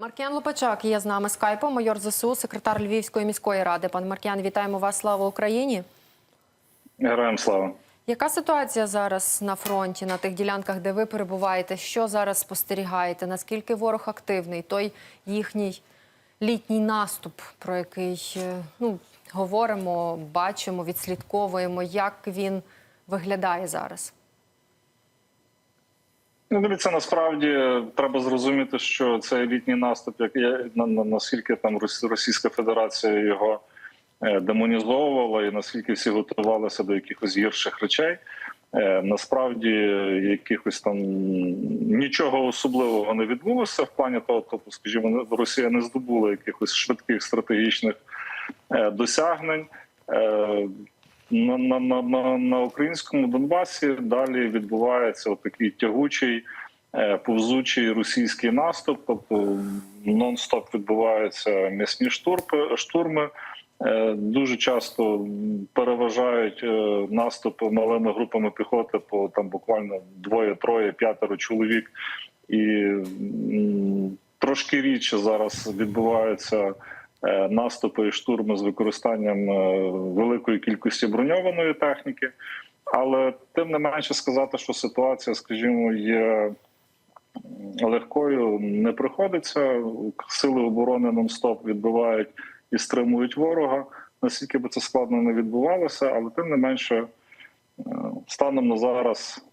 Маркіан Лопачак є з нами скайпом, майор ЗСУ, секретар Львівської міської ради. Пан Маркіан, вітаємо вас. Слава Україні. Героям слава. Яка ситуація зараз на фронті, на тих ділянках, де ви перебуваєте? Що зараз спостерігаєте? Наскільки ворог активний? Той їхній літній наступ, про який е, ну, говоримо, бачимо, відслідковуємо, як він виглядає зараз? Ну, дивіться, насправді треба зрозуміти, що цей літній наступ, як я на, на наскільки там Рос- Російська Федерація його е, демонізовувала, і наскільки всі готувалися до якихось гірших речей. Е, Насправді якихось там нічого особливого не відбулося в плані того, тобто, скажімо, Росія не здобула якихось швидких стратегічних е, досягнень. Е, на, на, на, на, українському Донбасі далі відбувається такий тягучий, е, повзучий російський наступ. Тобто нон-стоп відбуваються м'ясні штурми. штурми. Е, Дуже часто переважають е, наступ малими групами піхоти по там буквально двоє, троє, п'ятеро чоловік, і трошки рідше зараз відбуваються наступи і штурми з використанням е, великої кількості броньованої техніки. Але тим не менше сказати, що ситуація, скажімо, є легкою, не приходиться. Сили оборони нон-стоп відбивають і стримують ворога. Наскільки би це складно не відбувалося, але тим не менше, е, станом на зараз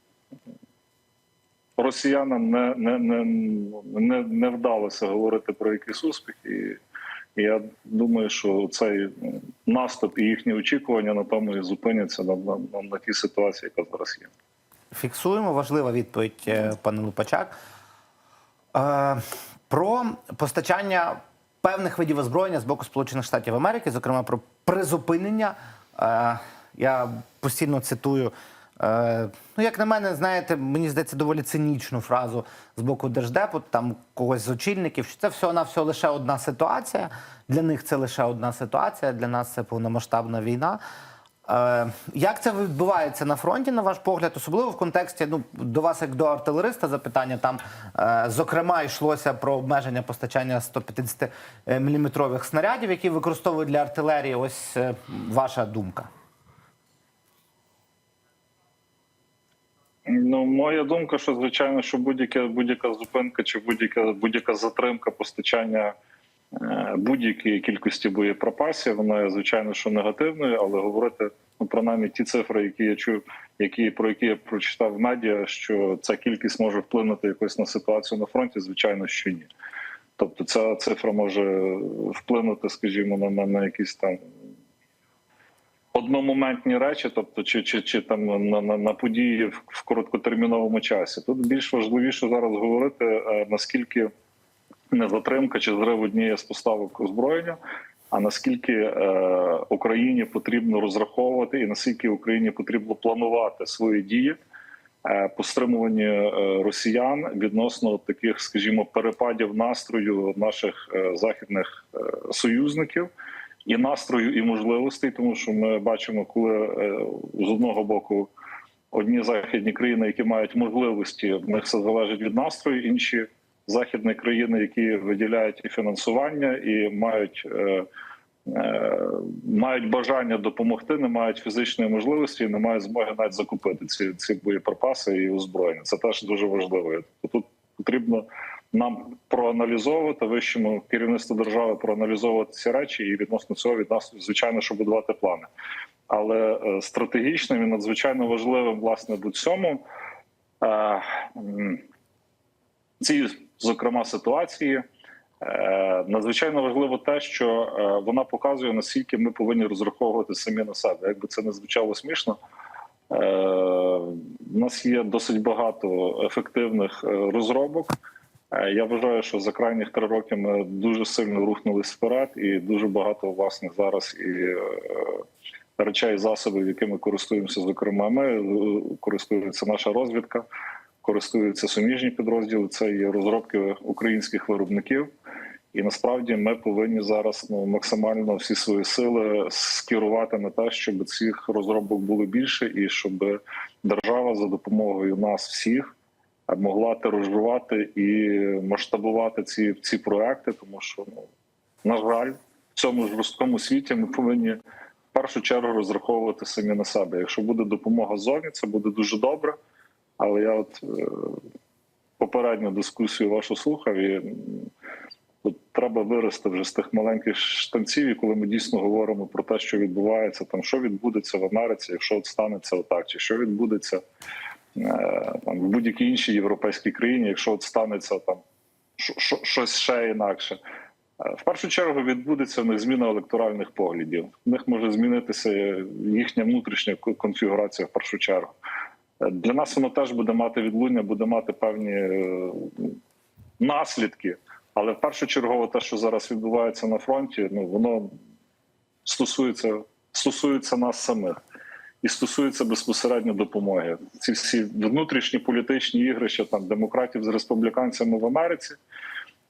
росіянам не, не, не, не, не вдалося говорити про якийсь успіх. І я думаю, що цей наступ і їхні очікування на тому і зупиняться на, на, на, на тій ситуації, яка зараз є. Фіксуємо важлива відповідь, е, пане Лупачак. Е, Про постачання певних видів озброєння з боку Сполучених Штатів Америки, зокрема про призупинення. Е, Я постійно цитую. Е, Ну, як на мене, знаєте, мені здається, доволі цинічну фразу з боку держдепу, там когось з очільників, що це всього на всього лише одна ситуація. Для них це лише одна ситуація, для нас це повномасштабна війна. Е, Як це відбувається на фронті, на ваш погляд, особливо в контексті ну до вас, як до артилериста, запитання там е, зокрема йшлося про обмеження постачання 150 мм снарядів, які використовують для артилерії. Ось ваша думка. Ну, моя думка, що звичайно, що будь-яка будь-яка зупинка чи будь-яка будь-яка затримка постачання е, будь-якої кількості боєприпасів, вона звичайно, що негативною, але говорити ну принаймні ті цифри, які я чув, які про які я прочитав в медіа, що ця кількість може вплинути якось на ситуацію на фронті, звичайно, що ні. Тобто, ця цифра може вплинути, скажімо, на, на якісь там одномоментні речі, тобто чи чи, чи там на, на, на події в, в короткотерміновому часі. Тут більш важливіше зараз говорити е, наскільки не затримка чи зрив однієї з поставок озброєння, а наскільки е, Україні потрібно розраховувати, і наскільки Україні потрібно планувати свої дії. е, По стримуванні е, росіян відносно таких, скажімо, перепадів настрою наших е, західних е, союзників, і настрою, і можливостей, тому що ми бачимо, коли е, з одного боку одні західні країни, які мають можливості, в них все залежить від настрою, інші західні країни, які виділяють і фінансування, і мають. е, е, Мають бажання допомогти, не мають фізичної можливості, не мають змоги навіть закупити ці ці боєприпаси і озброєння. Це теж дуже важливо. Тут потрібно нам проаналізовувати вищому керівництву держави, проаналізовувати ці речі, і відносно цього від нас звичайно, що будувати плани. Але е, стратегічним і надзвичайно важливим, власне, до цьому е, м, зокрема, ситуації. Е, Надзвичайно важливо те, що вона показує наскільки ми повинні розраховувати самі на себе. Якби це не звучало смішно, у нас є досить багато ефективних розробок. Е, Я вважаю, що за крайніх три роки ми дуже сильно рухнулись вперед, і дуже багато власне зараз і е, речей, засобів, якими користуємося, зокрема, ми е, користується наша розвідка, користуються суміжні підрозділи. Це є розробки українських виробників. І насправді ми повинні зараз ну максимально всі свої сили скерувати на те, щоб цих розробок було більше, і щоб держава за допомогою нас всіх могла тиражувати і масштабувати ці, ці проекти, тому що ну на жаль, в цьому жорсткому світі ми повинні в першу чергу розраховувати самі на себе. Якщо буде допомога зовні, це буде дуже добре. Але я от е, попередню дискусію вашу слухав і Тут треба вирости вже з тих маленьких штанців, і коли ми дійсно говоримо про те, що відбувається, там що відбудеться в Америці, якщо от станеться отак, чи що відбудеться там в будь-якій іншій європейській країні, якщо от станеться там що- що- щось ще інакше. Е, В першу чергу відбудеться в них зміна електоральних поглядів. В них може змінитися їхня внутрішня конфігурація в першу чергу. Е, Для нас воно теж буде мати відлуння, буде мати певні е, наслідки. Але в першу чергу, те, що зараз відбувається на фронті, ну воно стосується, стосується нас самих і стосується безпосередньо допомоги. Ці всі внутрішні політичні ігрища там демократів з республіканцями в Америці,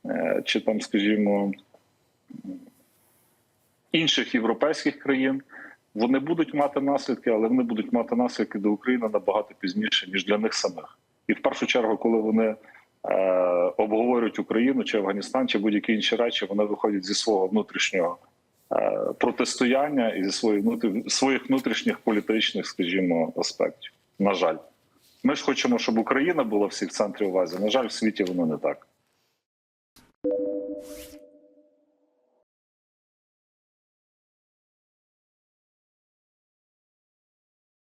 е, чи там, скажімо, інших європейських країн. Вони будуть мати наслідки, але вони будуть мати наслідки до України набагато пізніше, ніж для них самих. І в першу чергу, коли вони е, обговорюють Україну чи Афганістан, чи будь-які інші речі, вони виходять зі свого внутрішнього протистояння і зі своїх, своїх внутрішніх політичних, скажімо, аспектів. На жаль, ми ж хочемо, щоб Україна була всіх в центрі уваги. На жаль, в світі воно не так.